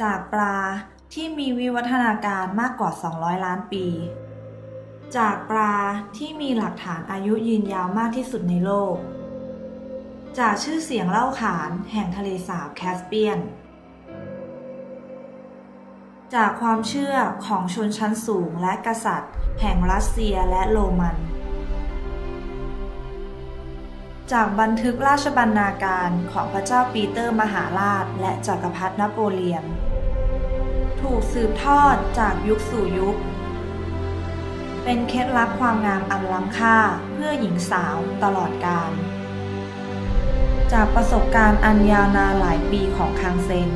จากปลาที่มีวิวัฒนาการมากกว่า 200 ล้านปี จากปลาที่มีหลักฐานอายุยืนยาวมากที่สุดในโลก จากชื่อเสียงเล่าขานแห่งทะเลสาบแคสเปียน จากความเชื่อของชนชั้นสูงและกษัตริย์ แห่งรัสเซียและโรมัน จากบันทึกราชบรรณาการของพระเจ้าปีเตอร์มหาราช และจักรพรรดินโปเลียน ถูกสืบทอดจากยุคสู่ยุค เป็นเคล็ดลับความงามอันล้ำค่าเพื่อหญิงสาวตลอดกาลจากประสบการณ์อันยาวนานหลายปีของคังเซน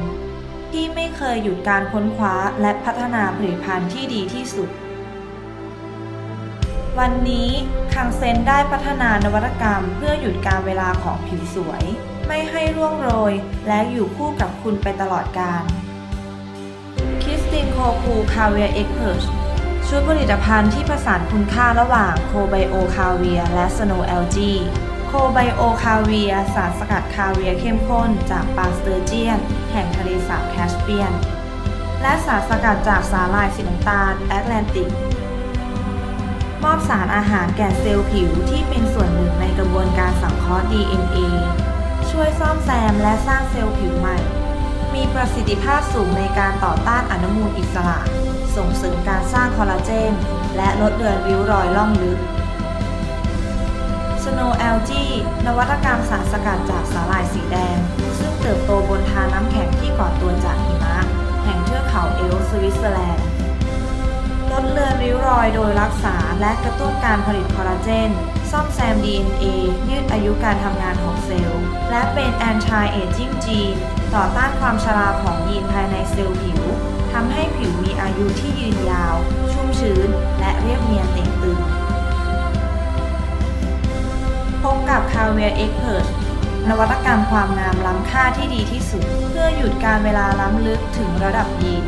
ที่ไม่เคยหยุดการค้นคว้าและพัฒนาผลิตภัณฑ์ที่ดีที่สุด วันนี้คังเซนได้พัฒนานวัตกรรมเพื่อหยุดการเวลาของผิวสวย ไม่ให้ร่วงโรย และอยู่คู่กับคุณไปตลอดกาลคริสตินโคคูคาเวียเอ็กเพ c ชุดผลิตภัณฑ์ที่ผสานคุณค่าระหว่างโคไบโอคาเวียและสโนว์แอลจีโคไบโอคาเวียสารสกัดคาเวียเข้มข้นจากปลาสเตอร์เจียน แห่งทะเลสาบแคสเปียน และสารสกัดจากสาหร่ายสีน้ำตาลแอตแลนติก อบสารอาหารแก่เซลล์ผิวที่เป็นส่วนหนึ่งในกระบวนการสังเคราะห์ DNA ช่วยซ่อมแซมและสร้างเซลล์ผิวใหม่ มีประสิทธิภาพสูงในการต่อต้านอนุมูลอิสระ ส่งเสริมการสร้างคอลลาเจน และลดเลือนริ้วรอยล่องลึก Snow Algae นวัตกรรมสารสกัดจากสาหร่ายสีแดง ซึ่งเติบโตบนทาน้ำแข็งที่ก่อตัวจากหิมะ แห่งเทือกเขาเอลป์สวิตเซอร์แลนด์ ดเลือนริ้วรอยโดยรักษา และกระตุ้นการผลิตคอลลาเจน ซ่อมแซม DNA ยืดอายุการทำงานของเซลล์ และเป็น anti-aging gene ต่อต้านความชราของยีนภายในเซลล์ผิวทำให้ผิวมีอายุที่ยืนยาว ชุ่มชื้น และเรียบเนียนเต่งตึง พบกับ c a v i a e x p e r t นวัตกรรมความงามล้ำค่าที่ดีที่สุด เพื่อหยุดการเวลาล้ำลึกถึงระดับยีน